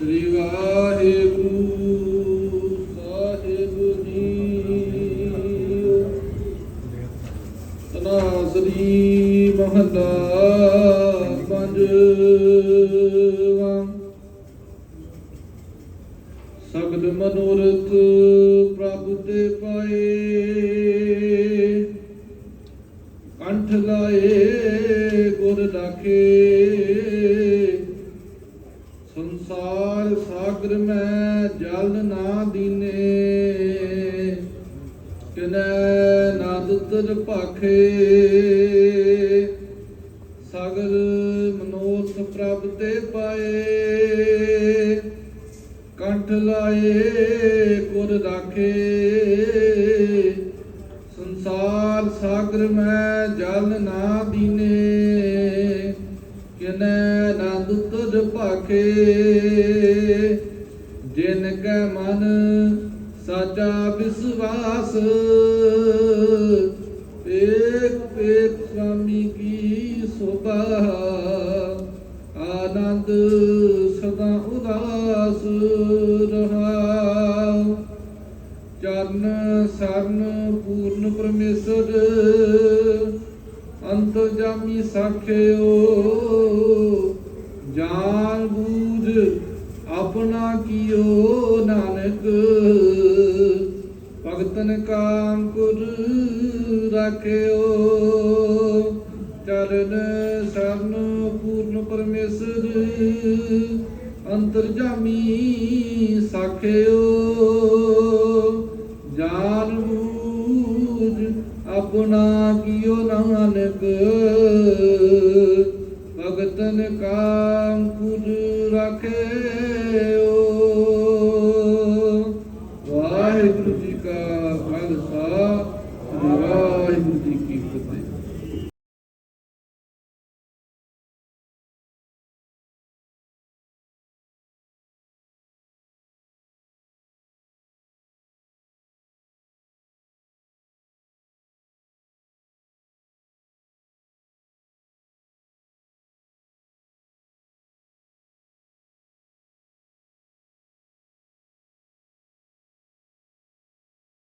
ਸ੍ਰੀ ਵਾਹਿਗੁਰੂ ਸਾਹਿਬ ਜੀ। ਤਨਾਸਰੀ ਮਹਲਾ ਪੰਜਵਾ। ਸਗਲ ਮਨੋਰਥ ਪ੍ਰਭ ਤੇ ਪਾਏ। ਕੰਠ ਲਾਏ ਗੁਰ ਲਾਖੇ ਸਾਗਰ ਮੈਂ ਜਲ ਨਾ ਦੀਨੇ। ਕਿਨੈ ਨਦ ਤਰ ਭਾਖੇ। ਸਾਗਰ ਮਨੋਰਥ ਪ੍ਰਭ ਤੇ ਪਾਏ। ਕੰਠ ਲਾਏ, ਗੁਰ ਰਾਖੇ। ਸੰਸਾਰ ਸਾਗਰ ਮੈਂ ਜਲ ਨਾ ਦੀਨੇ। ਕਿਨੈ ਨੰਦ ਤੁਧ ਭਾਖੇ ਜਿਨ ਕੈ ਮਨ ਸਾਚਾ ਵਿਸਵਾਸ, ਏਕ ਏਕ ਸੁਆਮੀ ਕੀ ਸੋਭਾ, ਆਨੰਦ ਸਦਾ ਉਦਾਸ ਰਹਾਉ ਚਰਨ ਸਰਨ ਪੂਰਨ ਪਰਮੇਸ਼ਰ, ਅੰਤਰਜਾਮੀ ਸਾਖਿਓ ਜਾਣ ਬੂਝ ਆਪਣਾ ਕੀਓ ਨਾਨਕ। ਭਗਤਨ ਕਾਮ ਕੁਰ ਰਾਖਿਓ। ਚਰਨ ਸਰਨ ਪੂਰਨ ਪਰਮੇਸ਼ਰ, ਅੰਤਰਜਾਮੀ ਸਾਖਿਓ। ਜਾਨ ਬੂਝ ਆਪਣਾ ਕੀਓ ਨਾਨਕ। ਭਗਤਨ ਕਾਮ ਕੁਲ ਰਾਖਿਓ। ਵਾਹਿਗੁਰੂ ਜੀ ਕਾ ਖਾਲਸਾ ਵਾਹਿਗੁਰੂ ਜੀ ਕੀ ਫਤਿਹ।